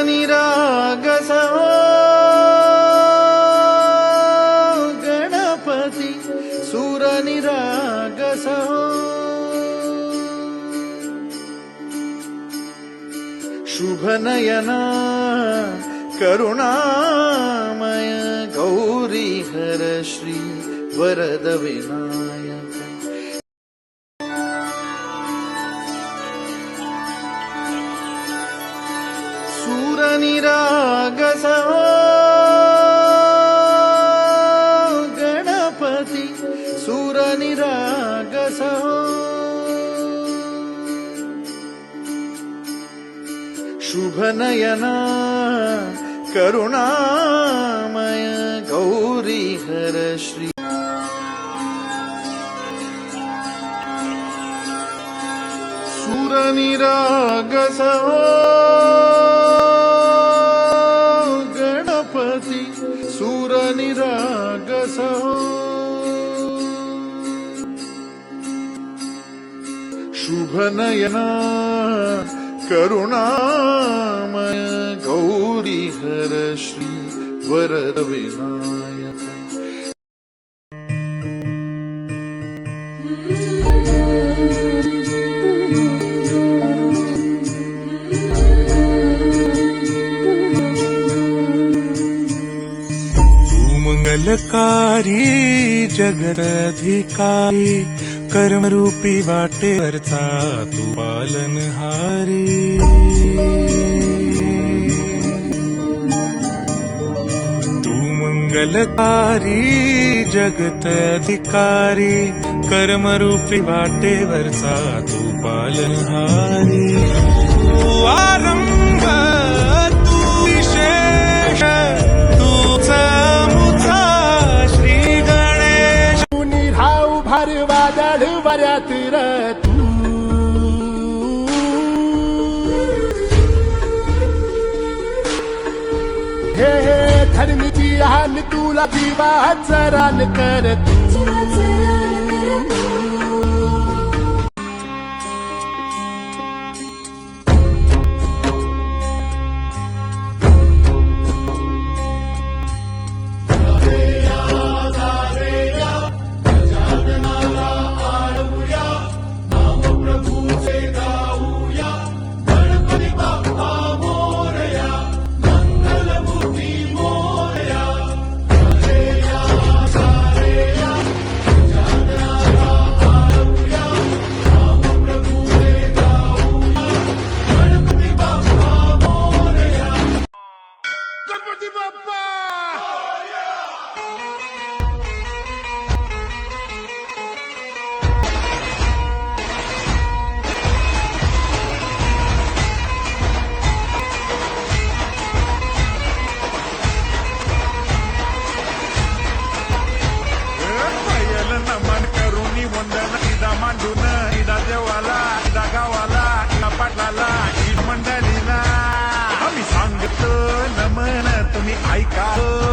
सुरनिरागस गणपति सुरनिरागस। शुभनयना करुणामय गौरीहर श्री वरद सुरनिरागस गणपति सुरनिरागस। शुभनयना करुणामय गौरीहर श्री। सुरनिरागस सुरनिरागस शुभनयना करुणामय गौरीहर श्री वरद मंगलकारी, जगदधिकारी, कर्मरूपी वाटेवरचा तू पालनहारी तू मंगलकारी जगत अधिकारी कर्मरूपी वाटेवरचा तू पालनहारी तू आरंभ भार वादळ वऱ्यात तू हे हे धरणीची हान तुला दिवा कर तू I got.